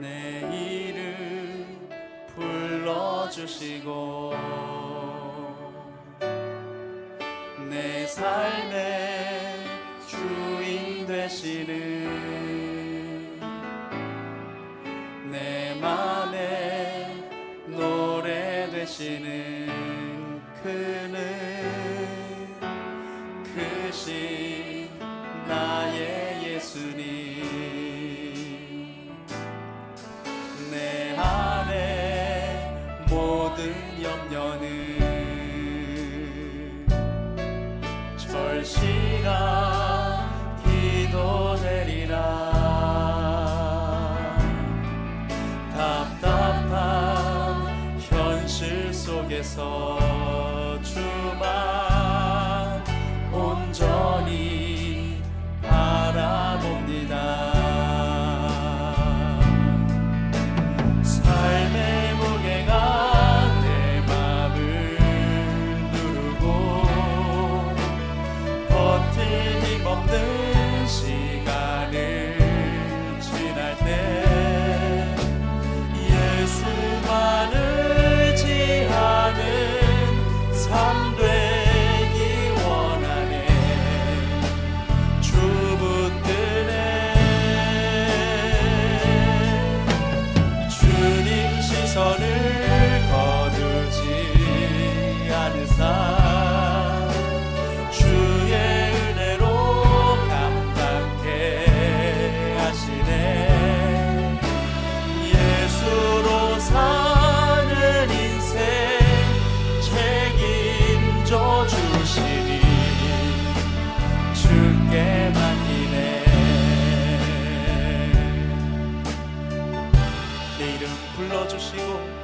내 이름 불러주시고 내 삶의 주인 되시는 내 맘의 노래 되시는 그는 그신 속에서 주만 寂寞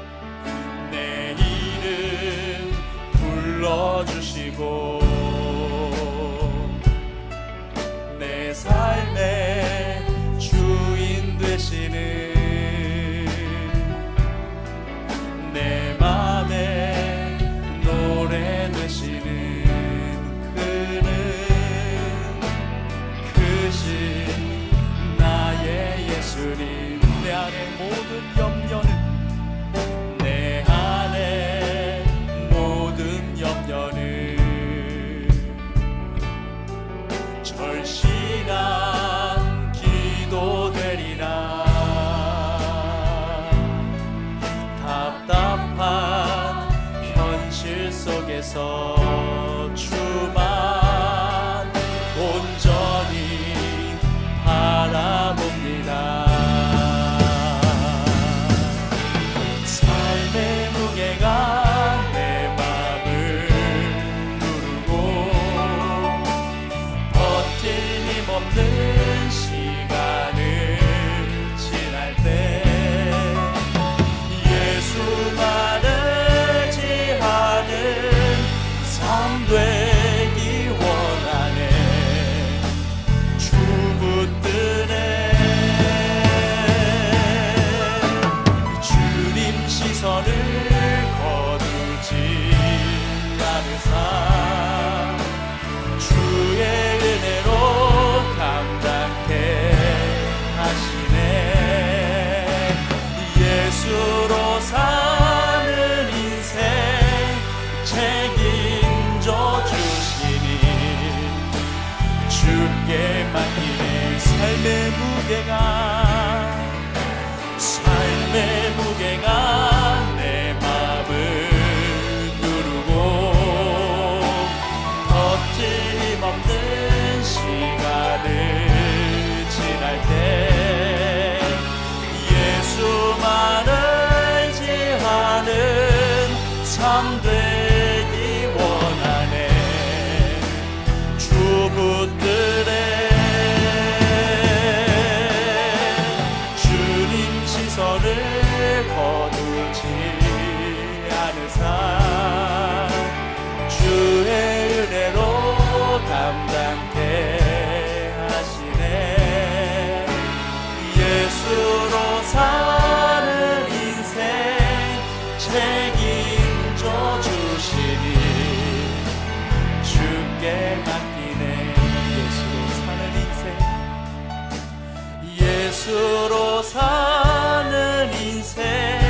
주께만 이 삶의 무게가 스스로 사는 인생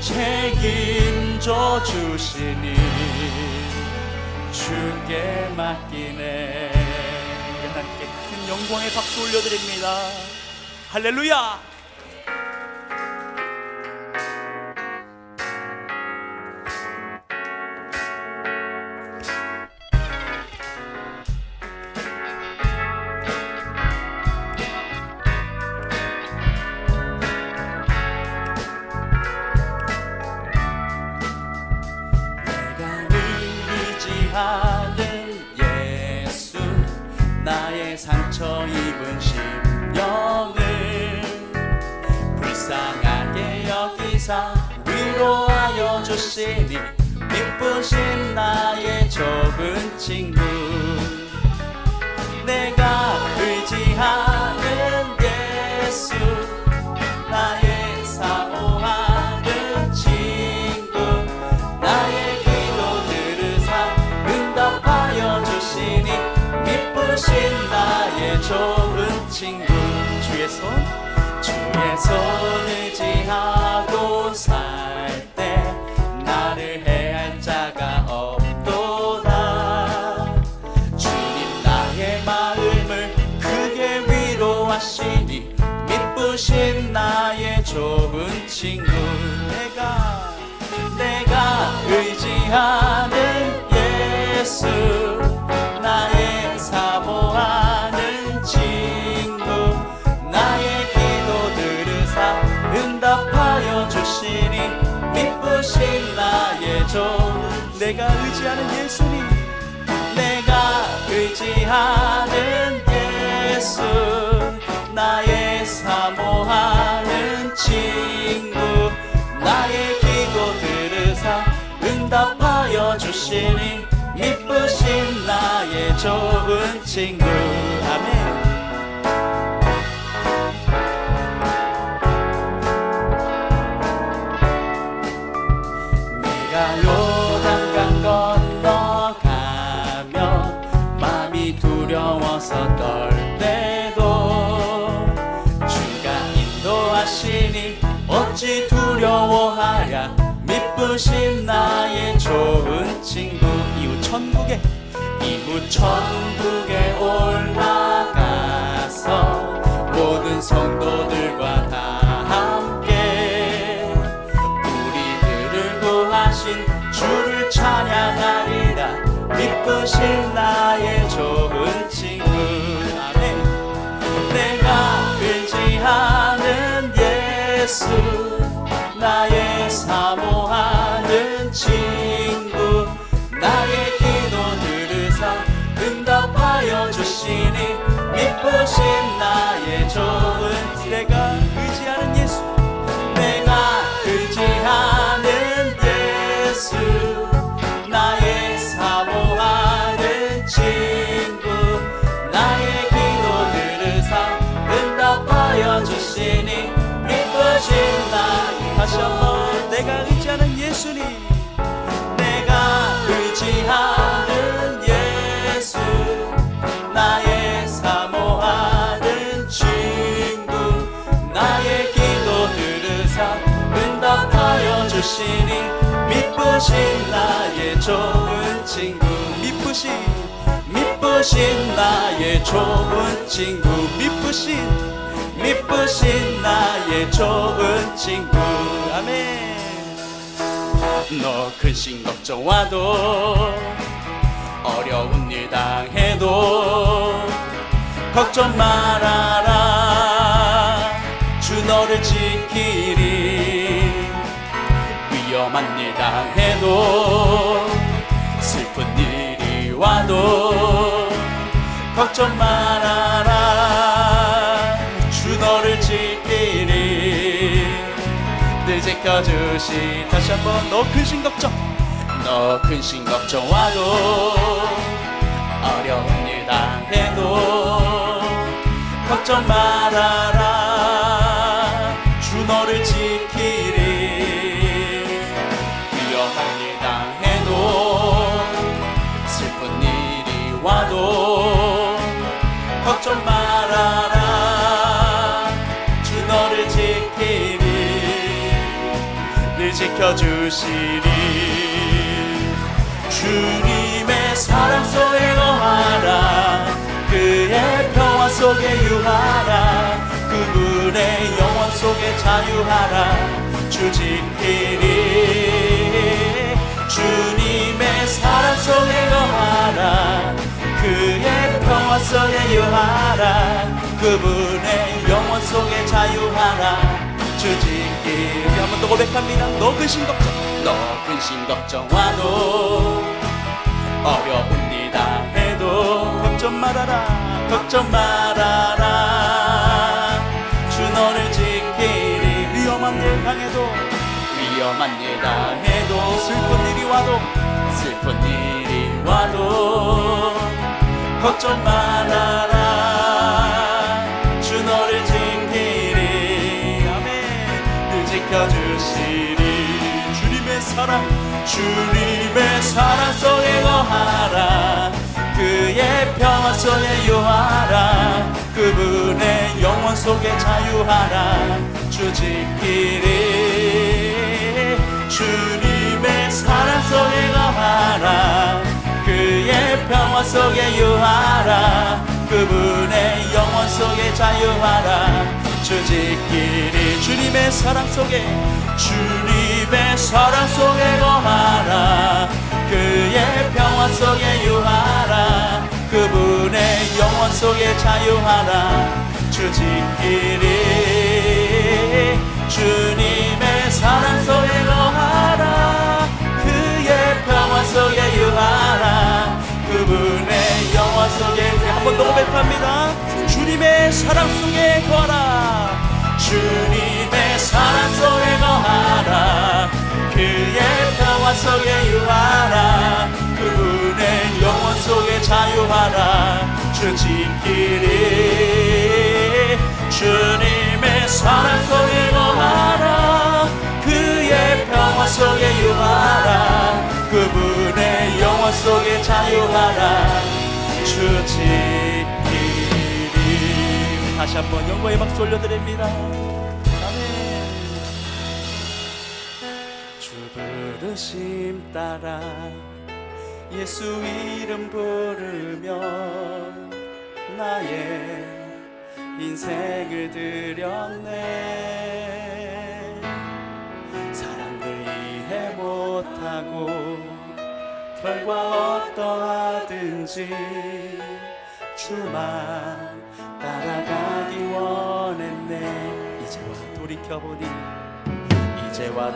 책임져 주시니 주께 맡기네. 하나님께 큰 영광의 박수 올려드립니다. 할렐루야! 상처 입은 심령을 불쌍하게 여기사 위로하여 주시니 기쁘신 나의 좋은 친구. 내가 의지하 좋은 친구 주의 손 주의 손 의지하고 살 때 나를 해할 자가 없도다. 주님 나의 마음을 크게 위로하시니 미쁘신 나의 좋은 친구 내가 내가 의지하는 예수 미쁘신 나의 좋은 내가 의지하는 예수님 내가 의지하는 예수 나의 사모하는 친구 나의 기도 들으사 응답하여 주시니 미쁘신 나의 좋은 친구 미쁘신 나의 좋은 친구. 이후 천국에 이후 천국에 올라가서 모든 성도들과 다 함께 우리들을 구하신 주를 찬양하리라 미쁘신 나의 좋은 친구. 아멘. 내가 의지하는 예수 나의 사모하는 친구 나의 기도 들으사 응답하여 주시니 미쁘신 나의 좋은 내가 의지하는 예수 내가 의지하는 예수 나의 사모하는 친구 나의 기도 들으사 응답하여 주시니 미쁘신 나의 다시 주시니 미쁘신 나의 좋은 친구. 미쁘신 미쁘신 나의 좋은 친구. 미쁘신 미쁘신 나의 좋은 친구. 아멘. 너 근심 걱정 와도 어려운 일 당해도 걱정 말아라. 주 너를 지 해도 슬픈 일이 와도 걱정 말아라. 주 너를 지키리. 늘 지켜주시. 다시 한번 너 근심 걱정. 너 근심 걱정 와도 어려운 일 당해 지키리 지켜주시리 주님의 사랑 속에 거하라. 그의 평화 속에 유하라. 그분의 영원 속에 자유하라. 주 지키리. 주님의 사랑 속에 거하라. 그의 평화 속에 유하라. 그분의 영원 속에 자유하라 주지키리 한번 더 고백합니다. 너 근심 걱정. 너 근심 걱정 와도 어려웁니다 해도. 걱정 말아라. 걱정 말아라. 주 너를 지키리. 위험한 일 당해도. 위험한 일 당해도. 슬픈 일이 와도. 슬픈 일이 와도. 걱정 말아라 사랑 주님의 사랑 속에 거하라. 그의 평화 속에 유하라. 그분의 영원 속에 자유하라. 주 지키리. 주님의 사랑 속에 거하라. 그의 평화 속에 유하라. 그분의 영원 속에 자유하라. 주 지키리. 주님의 사랑 속에 주님 의 사랑 속에 거하라. 그의 평화 속에 유하라. 그분의 영원 속에 자유하라. 주 지키리 주님의 사랑 속에 거하라. 그의 평화 속에 유하라. 그분의 영원 속에 한 번 더 고백합니다. 주님의 사랑 속에 거하라. 주님의 사랑 속에 거하라 속에 유하라. 그분의 영원 속에 자유하라. 주 지키리 주님의 사랑 속에 거하라. 그의 평화 속에 유하라. 그분의 영원 속에 자유하라. 주 지키리. 다시 한번 영광의 박수 올려드립니다 부르심 따라 예수 이름 부르며 나의 인생을 드렸네. 사람들 이해 못하고 결과 어떠하든지 주만 따라가기 원했네. 이제와 돌이켜보니 이제와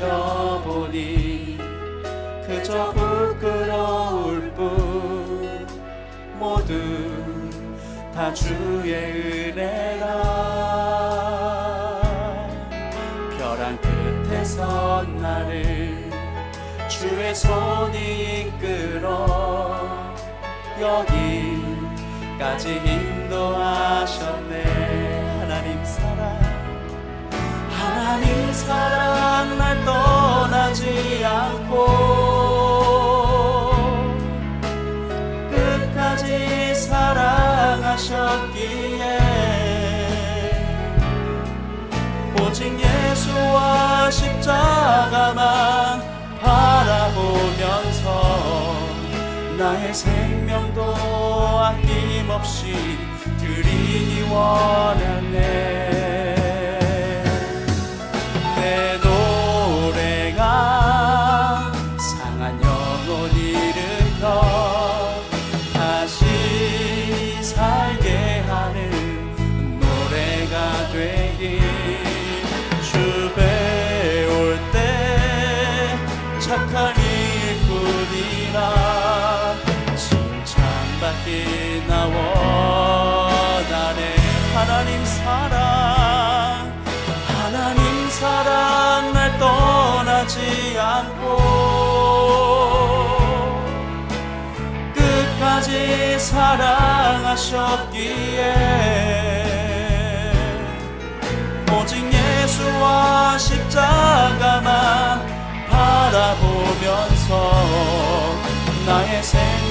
돌이켜보니 그저 부끄러울 뿐 모두 다 주의 은혜라. 벼랑 끝에 선 나를 주의 손이 이끌어 여기까지 인도하셨네 하나님 사랑 날 떠나지 않고 끝까지 사랑하셨기에 오직 예수와 십자가만 바라보면서 나의 생명도 아낌없이 드리기 원하네 칭찬받기 나 원하네 하나님 사랑 하나님 사랑 날 떠나지 않고 끝까지 사랑하셨기에 오직 예수와 십자가만 바라보면서 나의 아낌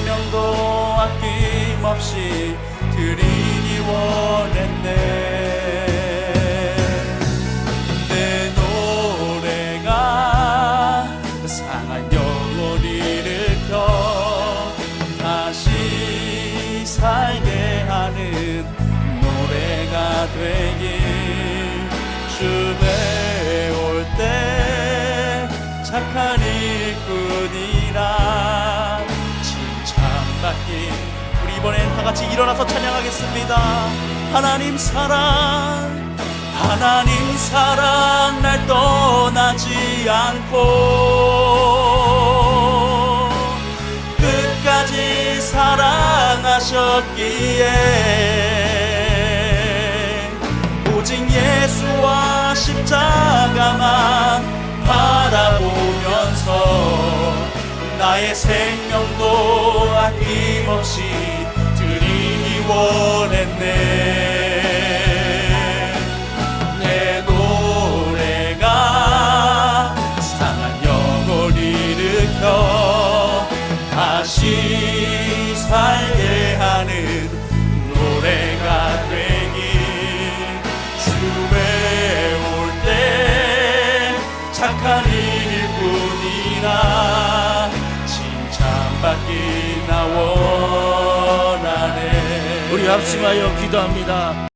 없이 드리기 원했네 다 같이 일어나서 찬양하겠습니다. 하나님 사랑 하나님 사랑 날 떠나지 않고 끝까지 사랑하셨기에 오직 예수와 십자가만 바라보면서 나의 생명도 아낌없이 원했네 합심하여 기도합니다.